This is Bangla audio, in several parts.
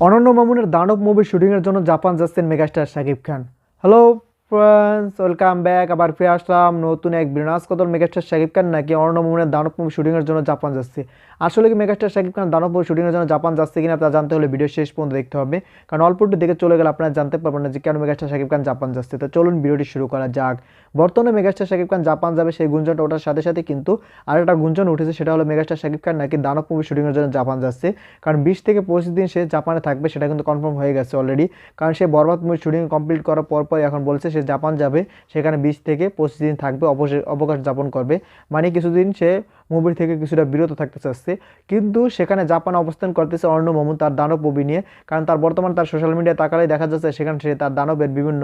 অনন্য মামুনের দানব মুভি শুটিংয়ের জন্য জাপান যাচ্ছেন megastar Shakib Khan. Hello? Friends welcome back আবার ফিরে আসলাম নতুন এক বিনাশ কদল মেগাস্টার শাকিব খান নাকি অনন্য মামুনের দানব মুভি শুটিংয়ের জন্য জাপান যাচ্ছে। আসলে কি মেগাস্টার শাকিব খান দানব মুভি শুটিংয়ের জন্য জাপান যাচ্ছে কিনা তা জানতে হলে ভিডিও শেষ পর্যন্ত দেখতে হবে। কারণ অল্প একটু দেখে চলে গেলে আপনারা জানতে পারবেন না যে কেন মেগাস্টার শাকিব খান জাপান যাচ্ছে। তো চলুন ভিডিওটি শুরু করা যাক। বর্তমানে মেগাস্টার শাকিব খান জাপান যাবে সেই গুঞ্জনটা ওঠার সাথে সাথে কিন্তু আরেকটা গুঞ্জন উঠেছে, সেটা হলো মেগাস্টার শাকিব খান নাকি দানব মুভি শুটিংয়ের জন্য জাপান যাচ্ছে। কারণ বিশ থেকে পঁচিশ দিন সে জাপানে থাকবে, সেটা কিন্তু কনফার্ম হয়ে গেছে অলরেডি কারণ সে বরবাদ মুভি শুটিং কমপ্লিট করার পর এখন বলছে সে জাপান যাবে, সেখানে বিশ থেকে পঁচিশ দিন থাকবে অবকাশ যাপন করবে। মানে কিছুদিন সে মুভির থেকে কিছুটা বিরত থাকতে চাচ্ছে কিন্তু সেখানে জাপানে অবস্থান করতেছে অর্ণ মামুন তার দানব মুভি নিয়ে। কারণ তার বর্তমান তার সোশ্যাল মিডিয়ায় তাকালেই দেখা যাচ্ছে সেখানে সে তার দানবের বিভিন্ন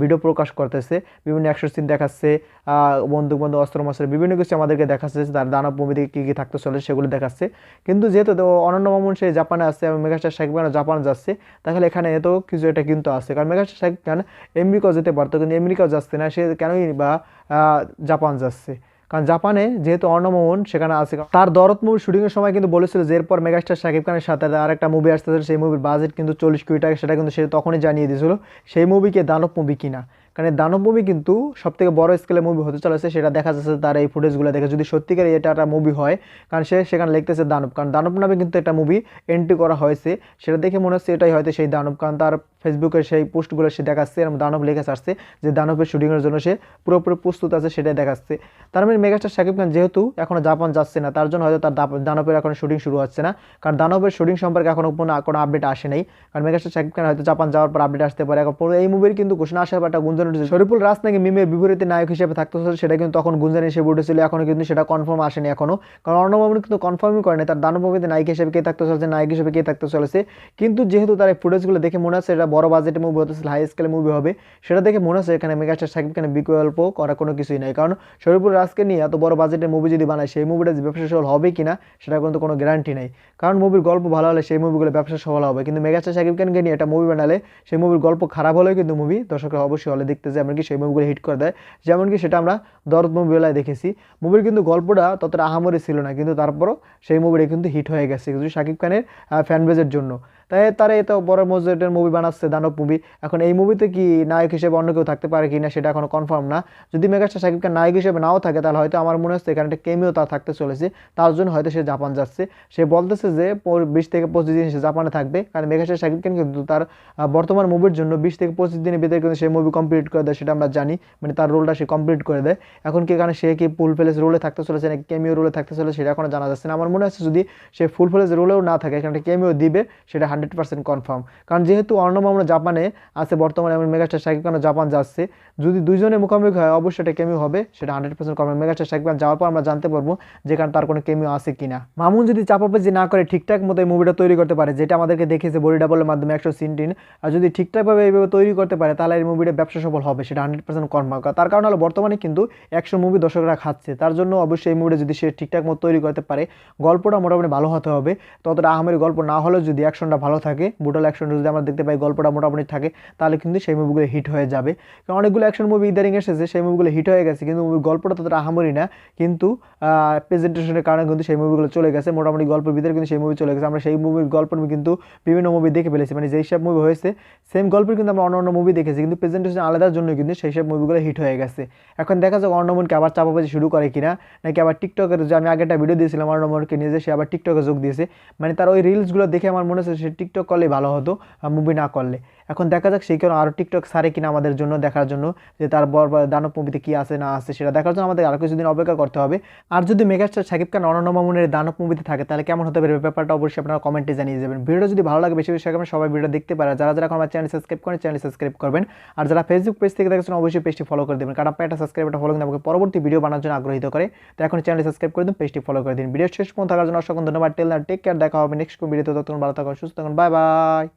ভিডিও প্রকাশ করতেছে। বিভিন্ন অ্যাকশন সিন দেখাচ্ছে বন্দুক বন্ধু অস্ত্র মস্ত্র, বিভিন্ন কিছু আমাদেরকে দেখাচ্ছে তার দানব মুভি থেকে কী কী থাকতে চলে সেগুলো দেখাচ্ছে। কিন্তু যেহেতু অনন্য মামুন সে জাপানে আসছে এবং মেগাস্টার শাকিব খানও জাপান যাচ্ছে, তাহলে এখানে এত কিছু এটা কিন্তু আছে। কারণ মেগাস্টার শাকিব খান আমেরিকাও যেতে পারতো, কিন্তু আমেরিকাও যাচ্ছে না, সে কেনই বা জাপান যাচ্ছে? কারণ জাপানে যেহেতু অর্ণমোহন সেখানে আছে। তার দরদ মুভির শুটিংয়ের সময় কিন্তু বলেছিল যে এরপর মেগাস্টার শাকিব খানের সাথে আর একটা মুভি আসতেছিল সেই মুভির বাজেট কিন্তু চল্লিশ কোটি টাকা, সেটা কিন্তু সে তখনই জানিয়ে দিয়েছিল, সেই মুভিকে দানব মুভি কিনা। কারণ দানব মুভি কিন্তু সব থেকে বড় স্কেলের মুভি হতে চলেছে, সেটা দেখা যাচ্ছে তার এই ফুটেজগুলো দেখে। যদি সত্যিকার এটা একটা মুভি হয়, কারণ সে সেখানে লিখতেছে দানব। কারণ দানব নামে কিন্তু একটা মুভি এন্ট্রি করা হয়েছে, সেটা দেখে মনে হচ্ছে এটাই হয়তো সেই দানব। কারণ তার ফেসবুকের সেই পোস্টগুলো সে দেখাচ্ছে এবং দানব লেখা আসছে যে দানবের শুটিংয়ের জন্য সে পুরোপুরি প্রস্তুত আছে, সেটাই দেখাচ্ছে। তার মানে মেগাস্টার শাকিব খান যেহেতু এখনও জাপান যাচ্ছে না, তার জন্য হয়তো তার দানবের এখন শুটিং শুরু হচ্ছে না। কারণ দানবের শুটিং সম্পর্কে এখনও কোনো কোনো আপডেট আসে নাই। কারণ মেগাস্টার শাকিব খান হয়তো জাপান যাওয়ার পর আপডেট আসতে পারে। এখন এই মুভির কিন্তু ঘোষণা আসার পর একটা গুঞ্জন উঠেছে শরীফুল রাজ নাকি মিমের বিপরীতে নায়ক হিসেবে থাকতে সেটা কিন্তু তখন গুঞ্জন হিসেবে উঠেছিল, এখনও কিন্তু সেটা কনফার্ম আসেনি এখনও। কারণ অর্ণব মামুন কিন্তু কনফার্মই করেনি, তার দানব মুভিতে নায়ক হিসেবে কে থাকতে চলেছে, নায়ক হিসেবে কে থাকতে চলেছে। কিন্তু যেহেতু তার এই ফুটেজগুলো দেখে মনে হচ্ছে এটা বড় বাজেটের মুভি হতেছে হাই স্কেলের মুভি হবে, সেটা দেখে মনে হচ্ছে এখানে মেগাস্টার শাকিব খানের বিকল্প করা কোনো কিছুই নাই। কারণ শরীফুল রাজকে নিয়ে এত বড় বাজেটের মুভি যদি বানায়, সেই মুভিটা ব্যবসা সফল হবে কিনা সেটা কিন্তু কোনো গ্যারান্টি নেই। কারণ মুভির গল্প ভালো হলে সেই মুভিগুলো ব্যবসা সফল হবে। কিন্তু মেগাস্টার শাকিব খানকে নিয়ে একটা মুভি বানালে, সেই মুভির গল্প খারাপ হলেও কিন্তু মুভি দর্শকরা অবশ্যই হলে দেখতে যায় এমনকি সেই মুভিগুলো হিট করে দেয়। যেমন কি সেটা আমরা দরদ মুভি বেলায় দেখেছি। মুভির কিন্তু গল্পটা ততটা আহামরি ছিল না, কিন্তু তারপরও সেই মুভিটা কিন্তু হিট হয়ে গেছে। কিন্তু শাকিব খানের ফ্যানবেজের জন্য। তাই তারা এত বড় মজেটের মুভি বানাচ্ছে, দানব মুভি এখন এই মুভিতে কি নায়ক হিসেবে অন্য কেউ থাকতে পারে কি না সেটা এখনও কনফার্ম না। যদি মেগাস্টার শাকিব খান নায়ক হিসেবে নাও থাকে, তাহলে হয়তো আমার মনে হচ্ছে এখানে একটা কেমিও তার থাকতে চলেছে। তার জন্য হয়তো সে জাপান যাচ্ছে। সে বলতেছে যে বিশ থেকে পঁচিশ দিন সে জাপানে থাকবে। কারণ মেগাস্টার শাকিব খান কিন্তু তার বর্তমান মুভির জন্য বিশ থেকে পঁচিশ দিনের ভিতরে কিন্তু সে মুভি কমপ্লিট করে দেয়, সেটা আমরা জানি। মানে তার রোলটা সে কমপ্লিট করে দেয়। এখন কি এখানে সে কি ফুল ফেলেস রোলে থাকতে চলেছে নাকি কেমিও রোলে থাকতে চলেছে সেটা এখনও জানা যাচ্ছে না। আমার মনে হচ্ছে যদি সে ফুল ফেলেস রোলেও না থাকে, এখানে কেমিও দিবে, সেটা হান্ড্রেড পার্সেন্ট কনফার্ম। কারণ যেহেতু অর্ণব আমরা জাপানে আছে, বর্তমানে এমন মেগাস্টার শাকিব খানও জাপান যাচ্ছে। যদি দুইজনে মুখোমুখি হয়, অবশ্যই এটা কেমিও হবে, সেটা hundred percent confirm megastar Shakib Khan যাওয়ার পর আমরা জানতে পারব যেখানে তার কোনো কেমিও আছে কিনা। মামুন যদি চাপাবাজি না করে ঠিকঠাক মতো এই মুভিটা তৈরি করতে পারে, যেটা আমাদেরকে দেখেছে বডি ডাবলের মাধ্যমে একশো সিনটিন আর যদি ঠিকঠাকভাবে এইভাবে তৈরি করতে পারে, তাহলে এই মুভিটা ব্যবসা সফল হবে, সেটা হান্ড্রেড পার্সেন্ট কনফার্ম তার কারণ হলো, বর্তমানে কিন্তু একশো মুভি দর্শকরা খাচ্ছে। তার জন্য অবশ্যই এই মুভিটা যদি সে ঠিকঠাক মতো তৈরি করতে পারে, গল্পটা মোটামুটি ভালো হতে হবে। ততটা আহমের গল্প না হলেও যদি অ্যাকশনটা ভালো থাকে। বুটাল অ্যাকশন যদি আমরা দেখতে পাই, গল্পটা মোটামুটি থাকে, তাহলে কিন্তু সেই মুভিগুলো হিট হয়ে যাবে। কারণ অনেকগুলো অ্যাকশন মুভি ইদারিং এসেছে, সেই মুভিগুলো হিট হয়ে গেছে, কিন্তু মুভির গল্পটা ততটা আহামরি না। কিন্তু প্রেজেন্টেশনের কারণে কিন্তু সেই মুভিগুলো চলে গেছে, মোটামুটি গল্পের ভিতরে কিন্তু সেই মুভি চলে গেছে। আমরা সেই মুভির গল্পের কিন্তু বিভিন্ন মুভি দেখে ফেলেছি। মানে যেই সব মুভি হয়েছে সেম গল্পের কিন্তু আমরা অন্য অন্য মুভি দেখেছি, কিন্তু প্রেজেন্টেশন আলাদার জন্য কিন্তু সেই সব মুভিগুলো হিট হয়ে গেছে। এখন দেখা যাক অর্ণমনকে আবার চাপাবাজি শুরু করে কিনা, নাকি আবার টিকটকের যে আমি আগে একটা ভিডিও দিয়েছিলাম অর্ণমনকে নিয়ে যে সে আবার টিকটকে যোগ দিয়েছে। মানে তার ওই রিলসগুলো দেখে আমার মনে হচ্ছে সে টিকটক করলে ভালো হতো মুভি না করলে। এখন দেখা যাক সেই কারণে আরও টিকটক সারে কিনা আমাদের জন্য, দেখার জন্য, যে তার বর দানব মুভিতে কী আছে, না আছে, সেটা দেখার জন্য আমাদের আরও কিছুদিন অপেক্ষা করতে হবে। আর যদি মেগাস্টার শাকিব খান অনন্য মামুনের দানব মুভিতে থাকে, তাহলে কেমন হতে পারে? ব্যাপারটা অবশ্যই আপনারা কমেন্টে জানিয়ে যাবেন ভিডিও যদি ভালো লাগে, বেশি বেশি সবাই ভিডিও দেখতে পারে যারা যারা আমার চ্যানেল সাবস্ক্রাইব করেন চ্যানেল সাবস্ক্রাইব করবেন। আর যারা ফেসবুক পেজ থেকে দেখছেন, অবশ্যই পেজটি ফলো করে দেবেন। কারণ আপনার একটা সাবস্ক্রাইব একটা ফলো কিন্তু আমাকে পরবর্তী ভিডিও বানানোর জন্য আগ্রহিত করে তো এখন চ্যানেল সাবস্ক্রাইব করে দিন পেজটি ফলো করে দিন। ভিডিও শেষ পর্যন্ত থাকার জন্য অসংখ্য ধন্যবাদ। টেল টেক কেয়ার দেখা হবে নেক্সট ভিডিওতে ততক্ষণ ভালো থাকুন, সুস্থ থাকুন। Bye bye